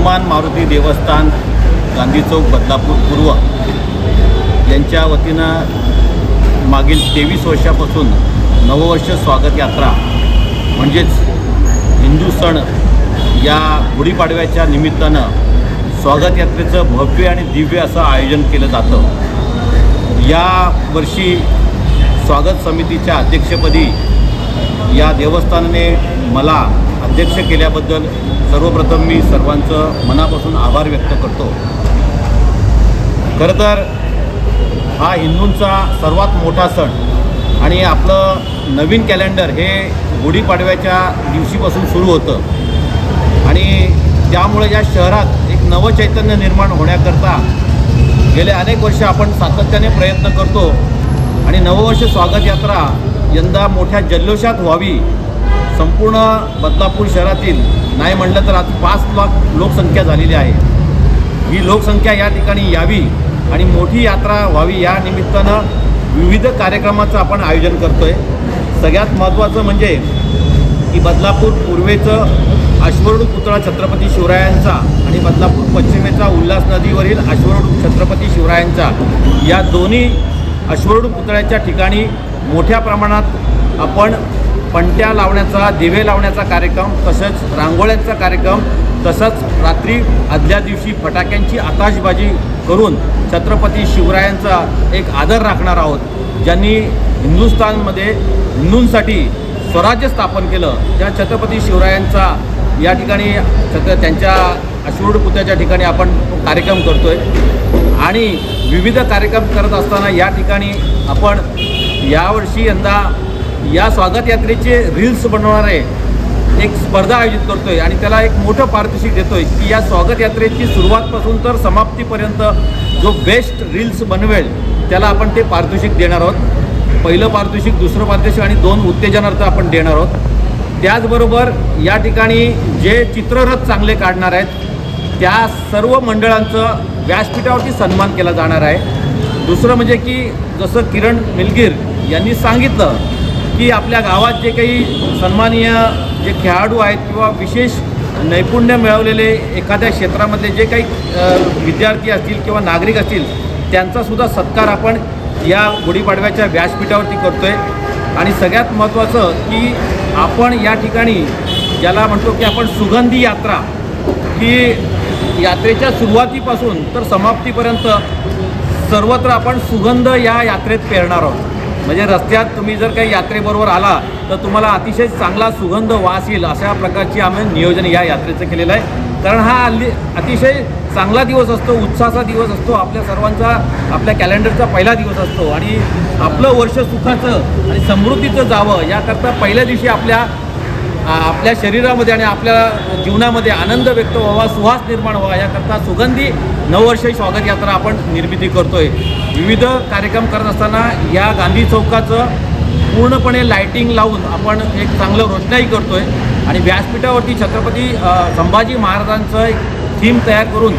हनुमान मारुती देवस्थान गांधी चौक बदलापूर पूर्व यांच्या वतीनं मागील तेवीस वर्षापासून नववर्ष स्वागत यात्रा म्हणजेच हिंदू सण या गुढीपाडव्याच्या निमित्तानं स्वागत यात्रेचं भव्य आणि दिव्य असं आयोजन केलं जातं. या वर्षी स्वागत समितीच्या अध्यक्षपदी या देवस्थानाने मला अध्यक्ष केल्याबद्दल सर्वप्रथम मी सर्वांचं मनापासून आभार व्यक्त करतो. खरं तर हा हिंदूंचा सर्वात मोठा सण आणि आपलं नवीन कॅलेंडर हे गुढीपाडव्याच्या दिवशीपासून सुरू होतं. आणि त्यामुळे या शहरात एक नवचैतन्य निर्माण होण्याकरता गेले अनेक वर्ष आपण सातत्याने प्रयत्न करतो आणि नववर्ष स्वागत यात्रा यंदा मोठ्या जल्लोषात व्हावी. संपूर्ण बदलापूर शहरातील नाही म्हटलं तर आज पाच लाख लोकसंख्या झालेली आहे. ही लोकसंख्या या ठिकाणी यावी आणि मोठी यात्रा व्हावी या निमित्तानं विविध कार्यक्रमाचं आपण आयोजन करतो आहे सगळ्यात महत्त्वाचं म्हणजे की बदलापूर पूर्वेचं अश्वरूढ पुतळा छत्रपती शिवरायांचा आणि बदलापूर पश्चिमेचा उल्हास नदीवरील अश्वरूढ छत्रपती शिवरायांचा या दोन्ही अश्वरूढ पुतळ्याच्या ठिकाणी मोठ्या प्रमाणात आपण पणत्या लावण्याचा दिवे लावण्याचा कार्यक्रम तसंच रांगोळ्यांचा कार्यक्रम तसंच रात्री आदल्या दिवशी फटाक्यांची आताशबाजी करून छत्रपती शिवरायांचा एक आदर राखणार आहोत. ज्यांनी हिंदुस्थानमध्ये हिंदूंसाठी स्वराज्य स्थापन केलं त्या छत्रपती शिवरायांचा या ठिकाणी छत्र त्यांच्या अश्रूढ पुत्याच्या ठिकाणी आपण कार्यक्रम करतो आहे आणि विविध कार्यक्रम करत असताना या ठिकाणी आपण यावर्षी यंदा या स्वागत यात्रेचे रील्स बनवणारे एक स्पर्धा आयोजित करतोय आणि त्याला एक मोठं पारितोषिक देतोय की या स्वागत यात्रेची सुरुवातपासून तर समाप्तीपर्यंत जो बेस्ट रील्स बनवेल त्याला आपण ते पारितोषिक देणार आहोत. पहिलं पारितोषिक दुसरं पारितोषिक आणि दोन उत्तेजनार्थ आपण देणार आहोत. त्याचबरोबर या ठिकाणी जे चित्ररथ चांगले काढणार आहेत त्या सर्व मंडळांचं व्यासपीठावरती सन्मान केला जाणार आहे. दुसरं म्हणजे की जसं किरण मिलगीर यांनी सांगितलं की आपल्या गावात जे काही सन्माननीय जे खेळाडू आहेत किंवा विशेष नैपुण्य मिळवलेले एखाद्या क्षेत्रामधले जे काही विद्यार्थी असतील किंवा नागरिक असतील त्यांचासुद्धा सत्कार आपण या गुढीपाडव्याच्या व्यासपीठावरती करतो आहे आणि सगळ्यात महत्त्वाचं की आपण या ठिकाणी ज्याला म्हणतो की आपण सुगंधी यात्रा ही यात्रेच्या सुरुवातीपासून तर समाप्तीपर्यंत सर्वत्र आपण सुगंध या यात्रेत पेरणार आहोत. म्हणजे रस्त्यात तुम्ही जर काही यात्रेबरोबर आला तर तुम्हाला अतिशय चांगला सुगंध वास येईल अशा प्रकारची आम्ही नियोजन या यात्रेचं केलेलं आहे. कारण हा हल्ली अतिशय चांगला दिवस असतो उत्साहाचा दिवस असतो आपल्या सर्वांचा आपल्या कॅलेंडरचा पहिला दिवस असतो. आणि आपलं वर्ष सुखाचं आणि समृद्धीचं जावं याकरता पहिल्या दिवशी आपल्या आपल्या शरीरामध्ये आणि आपल्या जीवनामध्ये आनंद व्यक्त व्हावा सुहास निर्माण व्हावा याकरता सुगंधी नववर्षी स्वागत यात्रा आपण निर्मिती करतोय. विविध कार्यक्रम करत असताना या गांधी चौकाचं पूर्णपणे लायटिंग लावून आपण एक चांगलं रोषणाई करतोय. आणि व्यासपीठावरती छत्रपती संभाजी महाराजांचं एक थीम तयार करून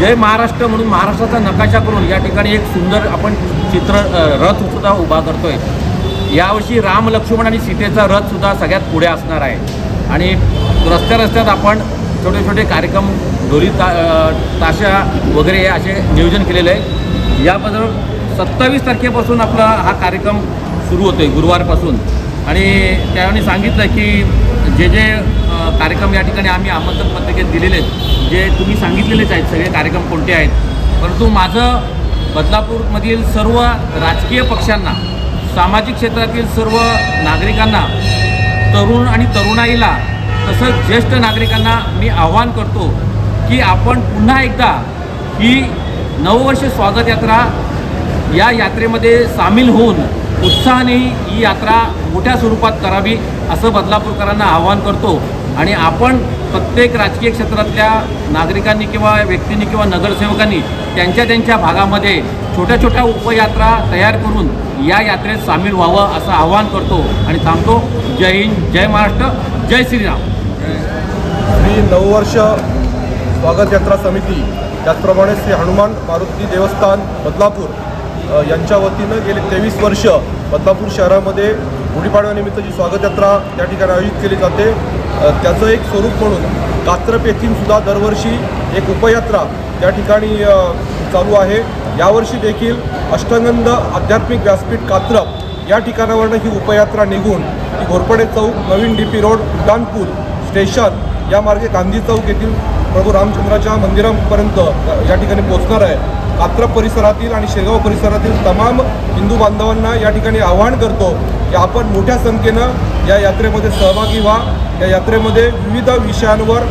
जय महाराष्ट्र म्हणून महाराष्ट्राचा नकाशा करून या ठिकाणी एक सुंदर आपण चित्र रथसुद्धा उभा करतोय. यावर्षी राम लक्ष्मण आणि सीतेचा रथसुद्धा सगळ्यात पुढे असणार आहे. आणि रस्त्या रस्त्यात आपण छोटे छोटे कार्यक्रम ढोली ता ताशा वगैरे हे असे नियोजन केलेलं आहे. याबद्दल सत्तावीस तारखेपासून आपला हा कार्यक्रम सुरू होतो आहे गुरुवारपासून. आणि त्यावेळी सांगितलं की जे जे कार्यक्रम या ठिकाणी आम्ही आमंत्रण पत्रिकेत दिलेले आहेत जे तुम्ही सांगितलेलेच आहेत सगळे कार्यक्रम कोणते आहेत. परंतु माझं बदलापूरमधील सर्व राजकीय पक्षांना सामाजिक क्षेत्रातील सर्व नागरिकांना तरुण आणि तरुणाईला तसंच ज्येष्ठ नागरिकांना मी आव्हान करतो की आपण पुन्हा एकदा ही नववर्ष स्वागत यात्रा या यात्रेमध्ये सामील होऊन उत्साहाने ही यात्रा मोठ्या स्वरूपात करावी असं बदलापूरकरांना आवाहन करतो. आणि आपण प्रत्येक राजकीय क्षेत्रातल्या नागरिकांनी किंवा व्यक्तींनी किंवा नगरसेवकांनी त्यांच्या त्यांच्या भागामध्ये छोट्या छोट्या उपयात्रा तयार करून या यात्रेत सामील व्हावं असं आवाहन करतो आणि थांबतो. जय हिंद जय महाराष्ट्र जय श्रीराम. श्री नववर्ष स्वागत यात्रा समिती त्याचप्रमाणे श्री हनुमान मारुती देवस्थान बदलापूर यांच्या वतीनं गेले तेवीस वर्ष बदलापूर शहरामध्ये गुढीपाडव्यानिमित्त जी स्वागत यात्रा त्या ठिकाणी आयोजित केली जाते. त्याचं एक स्वरूप म्हणून कात्रप येथील सुद्धा दरवर्षी एक उपयात्रा त्या ठिकाणी चालू आहे. यावर्षी देखील अष्टगंध आध्यात्मिक व्यासपीठ कात्रप या ठिकाणावरनं ही उपयात्रा निघून ती घोरपडे चौक नवीन डी पी रोड उड्डाणपूल स्टेशन या मार्गे गांधी चौक येथील प्रभू रामचंद्राच्या मंदिरापर्यंत या ठिकाणी पोहोचणार आहे. कात्रप परिसरातील आणि शेगाव परिसरातील तमाम हिंदू बांधवांना या ठिकाणी आवाहन करतो की आपण मोठ्या संख्येनं या यात्रेमध्ये सहभागी व्हा. या यात्रेमध्ये विविध विषयांवर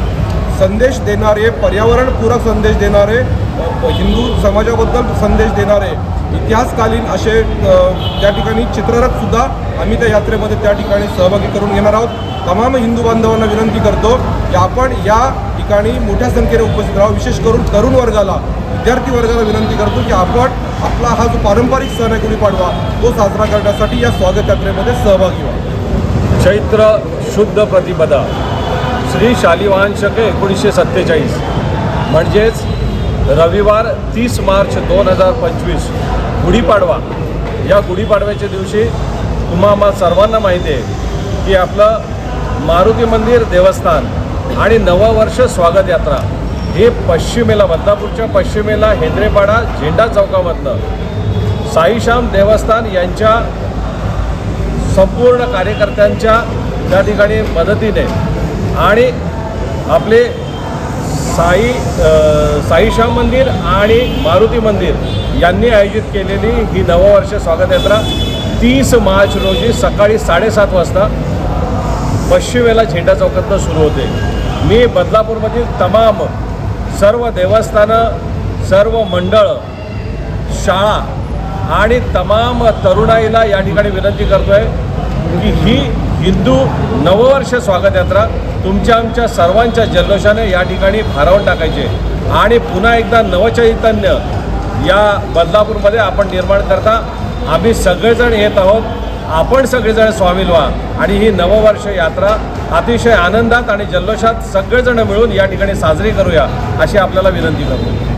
संदेश देणारे पर्यावरणपूरक संदेश देणारे हिंदू समाजाबद्दल संदेश देणारे इतिहासकालीन असे त्या ठिकाणी चित्ररथसुद्धा आम्ही त्या यात्रेमध्ये त्या ठिकाणी सहभागी करून घेणार आहोत. तमाम हिंदू बांधवांना विनंती करतो की आपण या ठिकाणी मोठ्या संख्येने उपस्थित राहावं. विशेष करून तरुण वर्गाला विद्यार्थी वर्गाला विनंती करतो की आपण आपला हा जो पारंपरिक सण आहे गुढीपाडवा तो साजरा करण्यासाठी या स्वागत यात्रेमध्ये सहभागी व्हा. चैत्र शुद्ध प्रतिपदा. श्री शालिवाहन शके एकोणीसशे सत्तेचाळीस. म्हणजेच रविवार तीस मार्च दोन हजार पंचवीस. गुढीपाडवा. या गुढीपाडव्याच्या दिवशी तुम्हा आम्हा सर्वांना माहिती आहे की आपलं मारुती मंदिर देवस्थान आणि नववर्ष स्वागत यात्रा हे पश्चिमेला बदलापूरच्या पश्चिमेला हेंद्रेपाडा झेंडा चौकामधनं साईश्याम देवस्थान यांच्या संपूर्ण कार्यकर्त्यांच्या त्या ठिकाणी मदतीने आणि आपले साई साईशाम मंदिर आणि मारुती मंदिर यांनी आयोजित केलेली ही नववर्ष स्वागत यात्रा तीस मार्च रोजी सकाळी साडेसात वाजता पश्चिमेला झेंडा चौकातनं सुरू होते. मी बदलापूरमधील तमाम सर्व देवस्थानं सर्व मंडळ शाळा आणि तमाम तरुणाईला या ठिकाणी विनंती करतो आहे की ही हिंदू नववर्ष स्वागत यात्रा तुमच्या आमच्या सर्वांच्या जल्लोषाने या ठिकाणी भारावून टाकायचे आणि पुन्हा एकदा नवचैतन्य या बदलापूरमध्ये आपण निर्माण करता. आम्ही सगळेजण येत आहोत. आपण सगळेजण स्वामी व्हा. आणि ही नववर्ष यात्रा अतिशय आनंदात आणि जल्लोषात सगळेजण मिळून या ठिकाणी साजरी करूया अशी आपल्याला विनंती करतो.